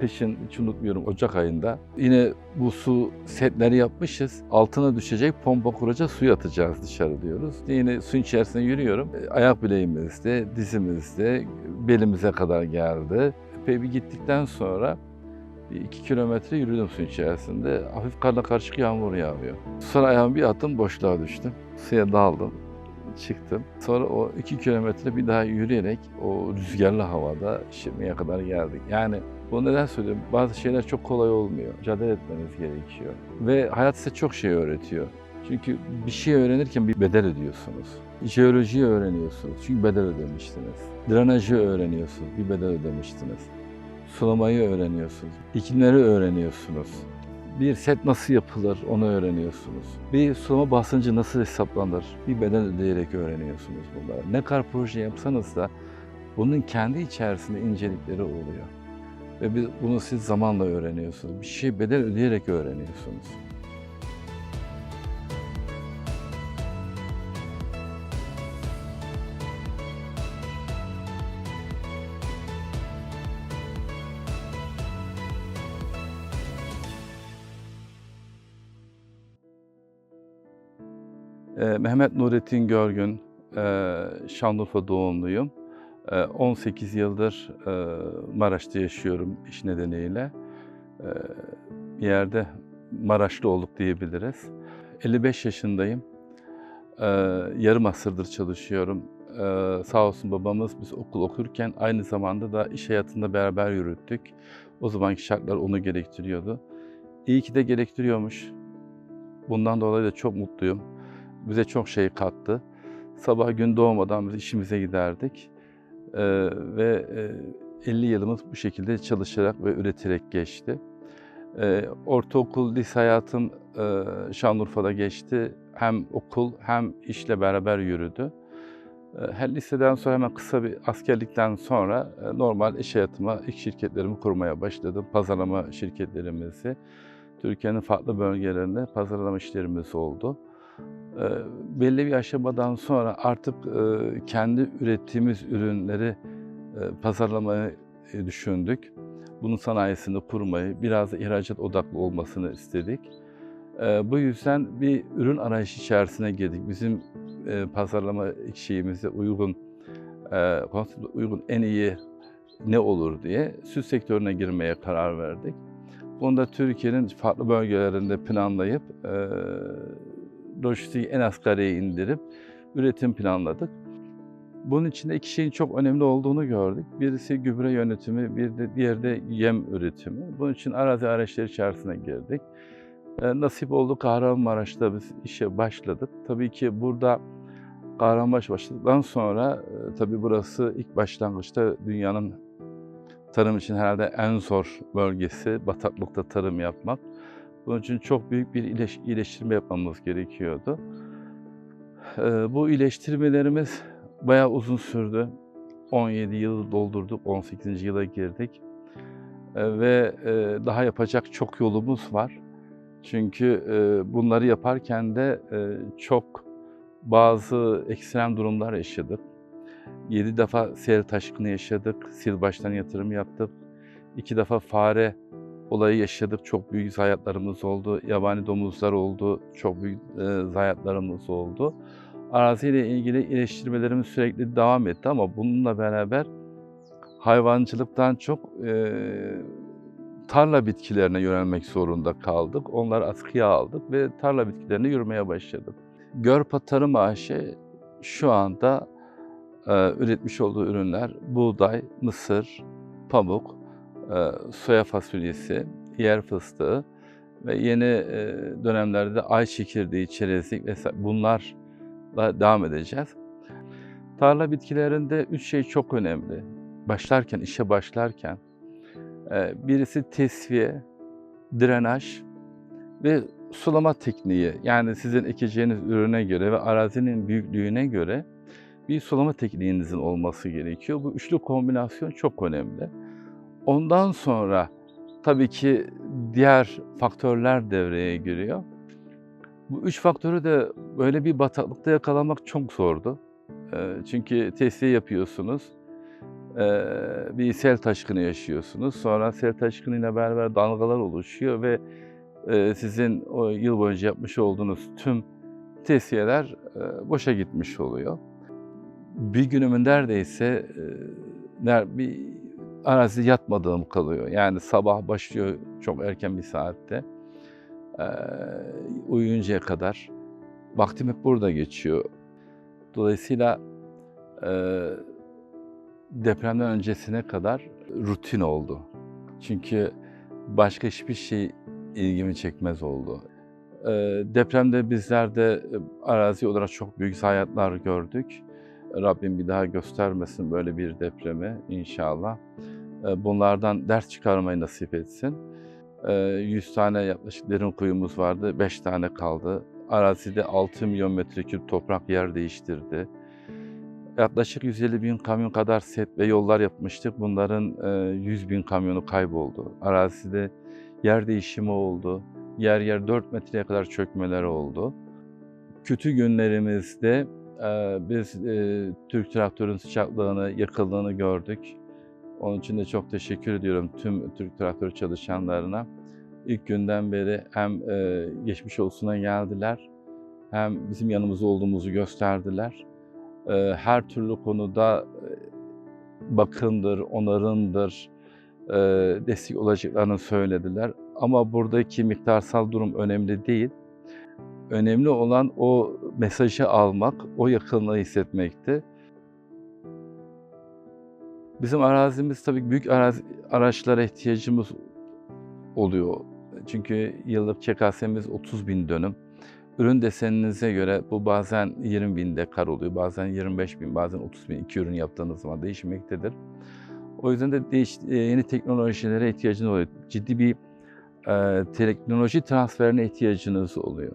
peşin hiç unutmuyorum Ocak ayında. Yine bu su setleri yapmışız. Altına düşecek pompa kuracağız, suyu atacağız dışarı diyoruz. Yine suyun içerisinde yürüyorum. E, Ayak bileğimizde, dizimizde, belimize kadar geldi. Epey bir gittikten sonra bir iki kilometre yürüdüm suyun içerisinde. Hafif karla karışık yağmur yağıyor. Sonra ayağımı bir attım, boşluğa düştüm. Suya daldım çıktım. Sonra o iki kilometre bir daha yürüyerek o rüzgarlı havada şimdiye kadar geldik. Yani bu neden söylüyorum? Bazı şeyler çok kolay olmuyor. Mücadele etmeniz gerekiyor. Ve hayat size çok şey öğretiyor. Çünkü bir şey öğrenirken bir bedel ödüyorsunuz. Jeolojiyi öğreniyorsunuz çünkü bedel ödemiştiniz. Drenajı öğreniyorsunuz, bir bedel ödemiştiniz. Sulamayı öğreniyorsunuz, iklimleri öğreniyorsunuz. Bir set nasıl yapılır onu öğreniyorsunuz. Bir sulama basıncı nasıl hesaplanır bir bedel ödeyerek öğreniyorsunuz bunları. Ne kadar proje yapsanız da bunun kendi içerisinde incelikleri oluyor. Ve biz- bunu siz zamanla öğreniyorsunuz. Bir şey bedel ödeyerek öğreniyorsunuz. Ee, Mehmet Nurettin Görgün, e, Şanlıurfa doğumluyum. E, 18 yıldır e, Maraş'ta yaşıyorum iş nedeniyle. E, Bir yerde Maraşlı olduk diyebiliriz. 55 yaşındayım. E, Yarım asırdır çalışıyorum. Sağ olsun babamız biz okul okurken aynı zamanda da iş hayatında beraber yürüttük. O zamanki şartlar onu gerektiriyordu. İyi ki de gerektiriyormuş. Bundan dolayı da çok mutluyum bize çok şey kattı. Sabah gün doğmadan biz işimize giderdik. Ee, ve e, 50 yılımız bu şekilde çalışarak ve üreterek geçti. Ee, ortaokul, lise hayatım e, Şanlıurfa'da geçti. Hem okul hem işle beraber yürüdü. Ee, her liseden sonra hemen kısa bir askerlikten sonra e, normal iş hayatıma, ilk şirketlerimi kurmaya başladım. Pazarlama şirketlerimizi. Türkiye'nin farklı bölgelerinde pazarlama işlerimiz oldu. Ee, belli bir aşamadan sonra artık e, kendi ürettiğimiz ürünleri e, pazarlamayı e, düşündük. Bunun sanayisini kurmayı, biraz ihracat odaklı olmasını istedik. E, Bu yüzden bir ürün arayışı içerisine girdik. Bizim pazarlama şeyimize uygun, konsepte uygun en iyi ne olur diye süt sektörüne girmeye karar verdik. Bunu da Türkiye'nin farklı bölgelerinde planlayıp lojistiği en asgariye indirip üretim planladık. Bunun içinde iki şeyin çok önemli olduğunu gördük. Birisi gübre yönetimi, bir de diğeri de yem üretimi. Bunun için arazi araçları içerisine girdik. E, nasip oldu Kahramanmaraş'ta biz işe başladık. Tabii ki burada Kahramanmaraş başladıktan sonra e, tabii burası ilk başlangıçta dünyanın tarım için herhalde en zor bölgesi, bataklıkta tarım yapmak. Bunun için çok büyük bir iyileş- iyileştirme yapmamız gerekiyordu. Ee, Bu iyileştirmelerimiz bayağı uzun sürdü. 17 yıl doldurduk, 18. yıla girdik. Ee, Ve e, daha yapacak çok yolumuz var. Çünkü e, bunları yaparken de e, çok bazı ekstrem durumlar yaşadık. 7 defa sel taşkını yaşadık, sil baştan yatırım yaptık. 2 defa fare olayı yaşadık. Çok büyük zayiatlarımız oldu. Yabani domuzlar oldu. Çok büyük e, zayiatlarımız oldu. Araziyle ilgili iyileştirmelerimiz sürekli devam etti ama bununla beraber hayvancılıktan çok e, tarla bitkilerine yönelmek zorunda kaldık. Onları askıya aldık ve tarla bitkilerine yürümeye başladık. Görpa Tarım AŞ şu anda e, üretmiş olduğu ürünler buğday, mısır, pamuk, soya fasulyesi, yer fıstığı ve yeni e, dönemlerde de ay çekirdeği, çerezlik vesaire bunlarla devam edeceğiz. Tarla bitkilerinde üç şey çok önemli. Başlarken, işe başlarken e, birisi tesviye, drenaj ve sulama tekniği. Yani sizin ekeceğiniz ürüne göre ve arazinin büyüklüğüne göre bir sulama tekniğinizin olması gerekiyor. Bu üçlü kombinasyon çok önemli. Ondan sonra tabii ki diğer faktörler devreye giriyor. Bu üç faktörü de böyle bir bataklıkta yakalamak çok zordu. Eee, Çünkü testiye yapıyorsunuz. e, bir sel taşkını yaşıyorsunuz. Sonra sel taşkınıyla beraber dalgalar oluşuyor ve e, sizin o yıl boyunca yapmış olduğunuz tüm tesiyeler e, boşa gitmiş oluyor. Bir günümün neredeyse e, bir arazi yatmadığım kalıyor. Yani sabah başlıyor çok erken bir saatte. E, uyuyuncaya kadar. Vaktim hep burada geçiyor. Dolayısıyla e, depremden öncesine kadar rutin oldu. Çünkü başka hiçbir şey ilgimi çekmez oldu. E, depremde bizler de arazi olarak çok büyük zayiatlar gördük. Rabbim bir daha göstermesin böyle bir depremi inşallah. E, bunlardan ders çıkarmayı nasip etsin. E, 100 tane yaklaşık derin kuyumuz vardı, 5 tane kaldı. Arazide 6 milyon metreküp toprak yer değiştirdi. Yaklaşık 150 bin kamyon kadar set ve yollar yapmıştık. Bunların e, 100 bin kamyonu kayboldu. Arazide yer değişimi oldu. Yer yer 4 metreye kadar çökmeler oldu. Kötü günlerimizde e, biz e, Türk traktörün sıcaklığını, yakıldığını gördük. Onun için de çok teşekkür ediyorum tüm Türk traktör çalışanlarına. İlk günden beri hem e, geçmiş olsuna geldiler, hem bizim yanımızda olduğumuzu gösterdiler. E, her türlü konuda bakımdır, onarımdır, e, destek olacaklarını söylediler. Ama buradaki miktarsal durum önemli değil. Önemli olan o mesajı almak, o yakınlığı hissetmekti. Bizim arazimiz tabii büyük arazi, araçlara ihtiyacımız oluyor. Çünkü yıllık ÇKS'miz 30 bin dönüm. Ürün deseninize göre bu bazen 20 bin dekar oluyor, bazen 25 bin, bazen 30 bin iki ürün yaptığınız zaman değişmektedir. O yüzden de değiş, e, yeni teknolojilere ihtiyacınız oluyor. Ciddi bir e, teknoloji transferine ihtiyacınız oluyor.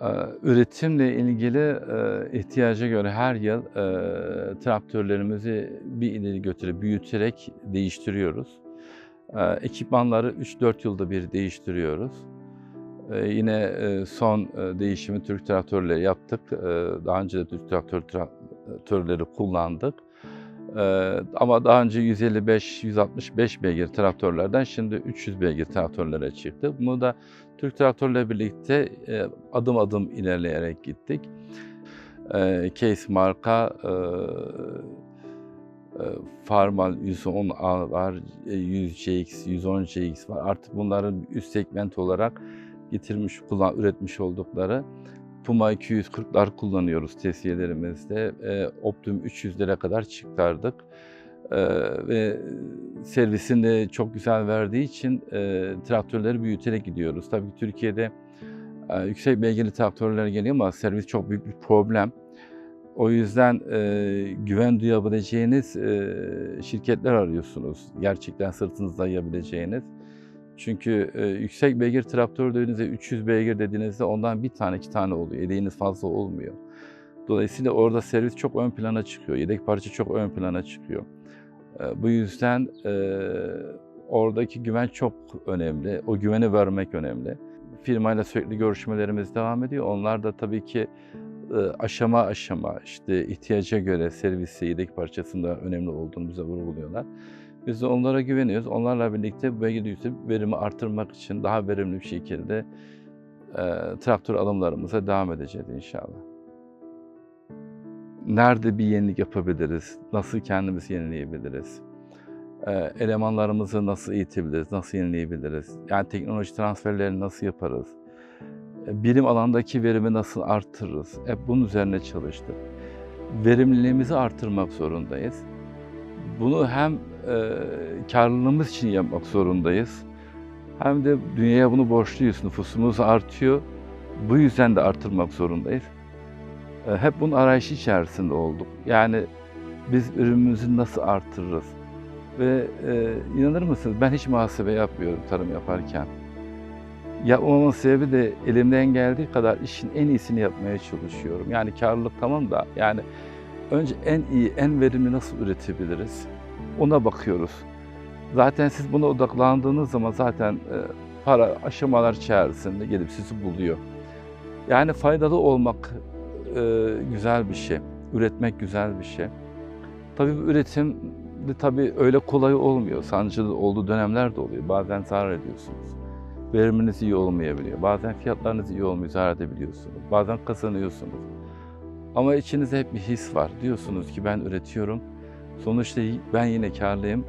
E, üretimle ilgili e, ihtiyaca göre her yıl e, traktörlerimizi bir ileri götürüp büyüterek değiştiriyoruz. E, ekipmanları 3-4 yılda bir değiştiriyoruz. E, yine e, son değişimi Türk traktörleri yaptık. Daha önce de Türk traktör traktörleri kullandık. Ee, ama daha önce 155-165 beygir traktörlerden şimdi 300 beygir traktörlere çıktı. Bunu da Türk traktörle birlikte e, adım adım ilerleyerek gittik. E, Case marka e, e, Farmal 110A var, e, 100CX, 110CX var. Artık bunların üst segment olarak getirmiş, kullan, üretmiş oldukları Puma 240'lar kullanıyoruz tesiyelerimizde. E, Optum 300'lere kadar çıkardık. E, ve servisini de çok güzel verdiği için e, traktörleri büyüterek gidiyoruz. Tabii ki Türkiye'de yüksek beygirli traktörler geliyor ama servis çok büyük bir problem. O yüzden e, güven duyabileceğiniz e, şirketler arıyorsunuz. Gerçekten sırtınızda dayayabileceğiniz. Çünkü e, yüksek beygir traktör dediğinizde 300 beygir dediğinizde ondan bir tane iki tane oluyor. Yedeğiniz fazla olmuyor. Dolayısıyla orada servis çok ön plana çıkıyor. Yedek parça çok ön plana çıkıyor. E, bu yüzden e, oradaki güven çok önemli. O güveni vermek önemli. Firmayla sürekli görüşmelerimiz devam ediyor. Onlar da tabii ki e, aşama aşama işte ihtiyaca göre servisi, yedek parçasında önemli olduğunu bize vurguluyorlar. Biz de onlara güveniyoruz. Onlarla birlikte bu yüksek verimi artırmak için daha verimli bir şekilde e, traktör alımlarımıza devam edeceğiz inşallah. Nerede bir yenilik yapabiliriz? Nasıl kendimizi yenileyebiliriz? E, elemanlarımızı nasıl eğitebiliriz? Nasıl yenileyebiliriz? Yani teknoloji transferlerini nasıl yaparız? E, bilim alandaki verimi nasıl artırırız? Hep bunun üzerine çalıştık. Verimliliğimizi artırmak zorundayız. Bunu hem e, karlılığımız için yapmak zorundayız. Hem de dünyaya bunu borçluyuz. Nüfusumuz artıyor. Bu yüzden de artırmak zorundayız. E, hep bunun arayışı içerisinde olduk. Yani biz ürünümüzü nasıl artırırız? Ve e, inanır mısınız ben hiç muhasebe yapmıyorum tarım yaparken. Yapmamın sebebi de elimden geldiği kadar işin en iyisini yapmaya çalışıyorum. Yani karlılık tamam da yani önce en iyi, en verimli nasıl üretebiliriz? Ona bakıyoruz. Zaten siz buna odaklandığınız zaman zaten e, para aşamalar içerisinde gelip sizi buluyor. Yani faydalı olmak e, güzel bir şey, üretmek güzel bir şey. Tabii bu üretim de tabii öyle kolay olmuyor. Sancılı olduğu dönemler de oluyor. Bazen zarar ediyorsunuz. Veriminiz iyi olmayabiliyor. Bazen fiyatlarınız iyi olmuyor, zarar edebiliyorsunuz. Bazen kazanıyorsunuz. Ama içinizde hep bir his var. Diyorsunuz ki ben üretiyorum. Sonuçta ben yine karlıyım.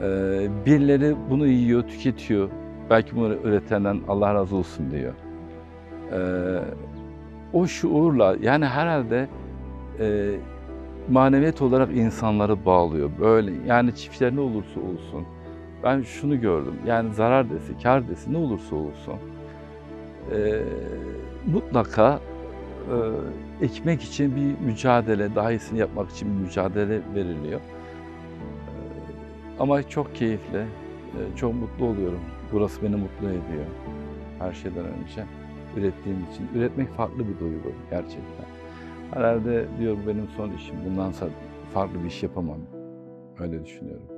Ee, birileri bunu yiyor, tüketiyor. Belki bunu üretenden Allah razı olsun diyor. Ee, o şuurla yani herhalde e, maneviyat olarak insanları bağlıyor. Böyle yani çiftler ne olursa olsun. Ben şunu gördüm. Yani zarar dese, kar dese ne olursa olsun. e, mutlaka ekmek için bir mücadele, daha iyisini yapmak için bir mücadele veriliyor. E, ama çok keyifli, e, çok mutlu oluyorum. Burası beni mutlu ediyor her şeyden önce. Ürettiğim için. Üretmek farklı bir duygu gerçekten. Herhalde diyor benim son işim. Bundan sonra farklı bir iş yapamam. Öyle düşünüyorum.